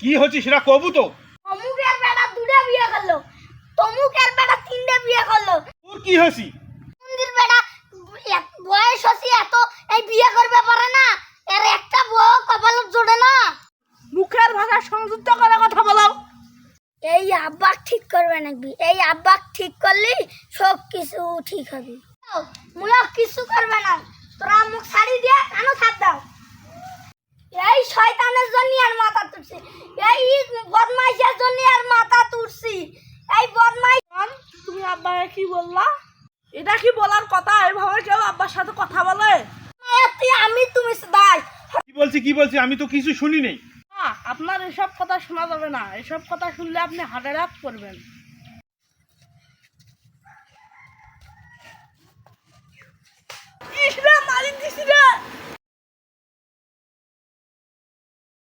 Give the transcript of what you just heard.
কি হচ্ছে সেটা কবু তো। অমুকের বেটা দুটা বিয়ে করল। তমুকের বেটা তিনটে বিয়ে করল। তোর কি হসি মন্দির বেটা এক- বয়স হচ্ছে এত এই বিয়ে করবে পারে না। এর একটা বউ কপালত জোড়ে না। মুখের ভাষা সংযুক্ত করে কথা বলো এই আব্বাক ঠিক করবে নাকি? এই আব্বাক ঠিক করলি সব কিছু ঠিক হবে। মুলক কিছু করবে না। তোরা মুখ ছাড়ি দিয়ে কানো থাক দাও? এই শয়তানের জন্য আর মাথা তুলছি এই বদমাইশের জন্য আর মাথা তুলছি এই বদমাইশ ম্যাম, তুমি আব্বাকে কি বললা? এটা কি বলার কথা? এভাবে কেউ আব্বার সাথে কথা বলে? আমি তুমি দাই কি বলছি কি বলছি? আমি তো কিছু শুনি নেই। আপনার এসব কথা শোনা যাবে না। এসব কথা শুনলে আপনি হার্ট অ্যাটাক করবেন।